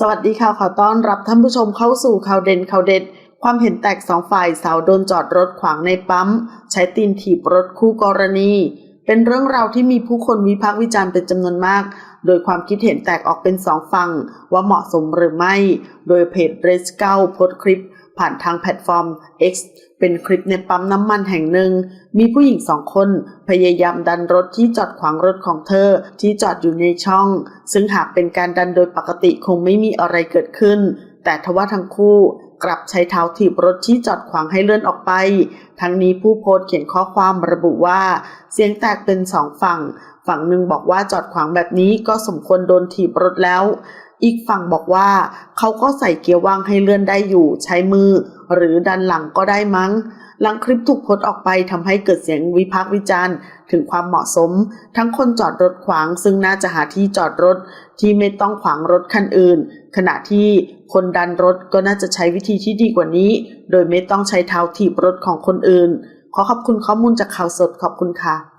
สวัสดีค่ะ ขอต้อนรับท่านผู้ชมเข้าสู่ข่าวเด่นข่าวเด็ด ความเห็นแตกสองฝ่ายสาวโดนจอดรถขวางในปั๊ม ใช้ตีนถีบรถคู่กรณี เป็นเรื่องราวที่มีผู้คนวิพากษ์วิจารณ์เป็นจำนวนมาก โดยความคิดเห็นแตกออกเป็นสองฝั่งว่าเหมาะสมหรือไม่ โดยเพจเรสเก้าโพสคลิป ผ่านทางแพลตฟอร์ม X เป็นคลิปในปั๊มน้ำมันแห่งหนึ่ง มีผู้หญิงสองคนพยายามดันรถที่จอดขวางรถของเธอที่จอดอยู่ในช่อง ซึ่งหากเป็นการดันโดยปกติคงไม่มีอะไรเกิดขึ้น แต่ทว่าทั้งคู่กลับใช้เท้าถีบรถที่จอดขวางให้เลื่อนออกไป ทั้งนี้ผู้โพสต์เขียนข้อความระบุว่า เสียงแตกเป็นสองฝั่ง ฝั่งหนึ่งบอกว่าจอดขวางแบบนี้ก็สมควรโดนถีบรถแล้ว อีกฝั่งบอกว่า เขาก็ใส่เกียร์ว่างให้เลื่อนได้อยู่ใช้มือ หรือดันหลังก็ได้มั้ง หลังคลิปถูกโพสต์ออกไปทำให้เกิดเสียงวิพากษ์วิจารณ์ ถึงความเหมาะสม ทั้งคนจอดรถขวางซึ่งน่าจะหาที่จอดรถ ที่ไม่ต้องขวางรถคันอื่น ขณะที่คนดันรถก็น่าจะใช้วิธีที่ดีกว่านี้ โดยไม่ต้องใช้เท้าถีบรถของคนอื่น ขอขอบคุณข้อมูลจากข่าวสดขอบคุณค่ะ